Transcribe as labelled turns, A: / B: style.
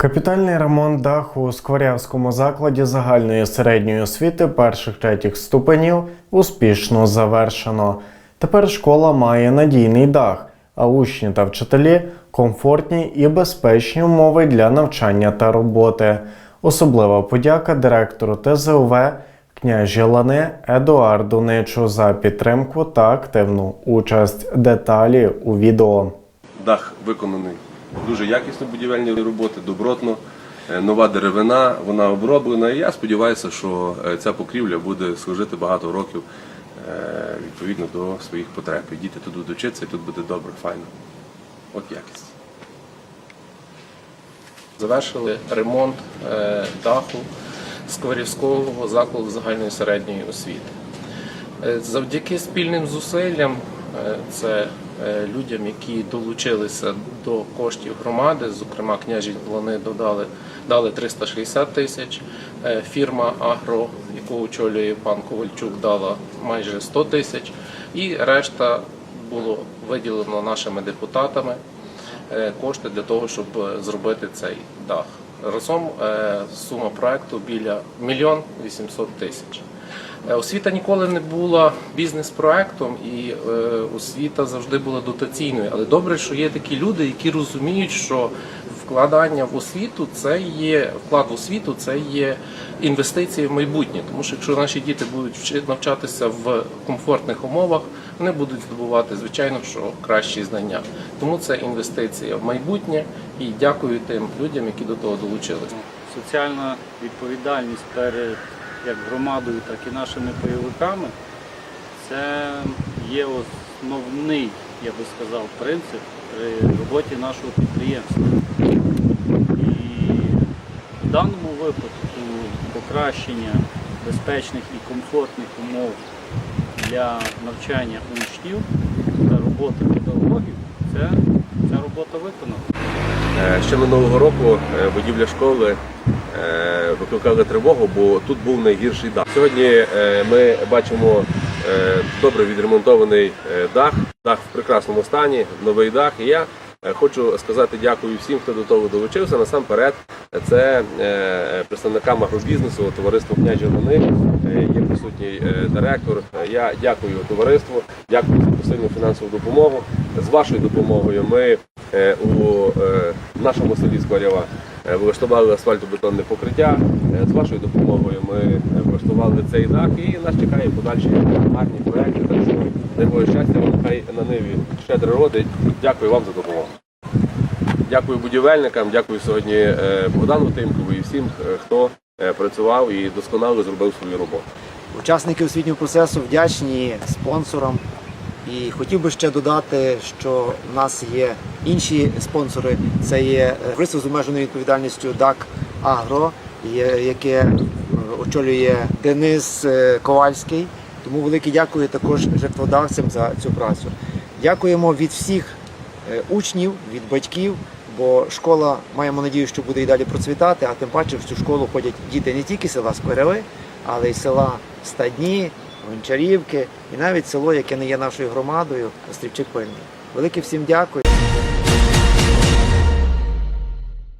A: Капітальний ремонт даху у Скворявському закладі загальної середньої освіти перших третіх ступенів успішно завершено. Тепер школа має надійний дах, а учні та вчителі комфортні і безпечні умови для навчання та роботи. Особлива подяка директору ТЗУВ княжі Лани Едуарду Ничу за підтримку та активну участь. Деталі у відео.
B: Дах виконаний дуже якісно будівельні роботи, добротно. Е, Нова деревина, вона оброблена. І я сподіваюся, що е, ця покрівля буде служити багато років е, відповідно до своїх потреб. І діти тут будуть вчитися, і тут буде добре, файно. От якість.
C: Завершили ремонт даху Скворівського закладу загальної середньої освіти. Завдяки спільним зусиллям, це людям, які долучилися до коштів громади, зокрема княжі Лани додали дали 360 тисяч. Е, Фірма Агро, яку очолює пан Ковальчук, дала майже 100 тисяч. І решта було виділено нашими депутатами е, кошти для того, щоб е, зробити цей дах. Разом е, сума проекту біля мільйон 800 тисяч. Е, Освіта ніколи не була бізнес-проектом, і е, освіта завжди була дотаційною. Але добре, що є такі люди, які розуміють, що вкладання в освіту це є вклад в освіту, це є інвестиції в майбутнє. Тому що якщо наші діти будуть навчатися в комфортних умовах, вони будуть здобувати, звичайно, що кращі знання. Тому це інвестиція в майбутнє. І дякую тим людям, які до того долучилися.
D: соціальна відповідальність перед як громадою, так і нашими пайовиками це є основний, я би сказав, принцип при роботі нашого підприємства. І в даному випадку покращення безпечних і комфортних умов для навчання учнів та роботи педагогів це ця робота виконана.
B: Е, Ще минулого року е, будівля школи е, викликали тривогу, бо тут був найгірший дах. Сьогодні е, ми бачимо е, добре відремонтований е, дах, дах в прекрасному стані, новий дах. І я хочу сказати дякую всім, хто до того долучився. Насамперед, це представникам агробізнесу, товариству княжі Лани, є присутній директор. Я дякую товариству, дякую за посильну фінансову допомогу. З вашою допомогою ми у нашому селі Скорєва влаштували асфальтобетонне покриття. Е, З вашою допомогою ми е, влаштували цей дах і нас чекає подальші гарні проекти. Так що дай Боже щастя, вам хай на ниві щедро родить. Дякую вам за допомогу. Дякую будівельникам, дякую сьогодні е, Богдану Тимкову і всім, е, хто е, працював і досконало зробив свою роботу.
E: Учасники освітнього процесу вдячні спонсорам. І хотів би ще додати, що в нас є інші спонсори. Це є товариство з обмеженою відповідальністю ДАК Агро, яке е, очолює Денис е, Ковальський. Тому велике дякую також жертводавцям за цю працю. Дякуємо від всіх е, учнів, від батьків, бо школа маємо надію, що буде і далі процвітати. А тим паче в цю школу ходять діти не тільки села Сквереви, але й села Стадні, Гончарівки і навіть село, яке не є нашою громадою, Острівчик Пильний. Велике всім дякую.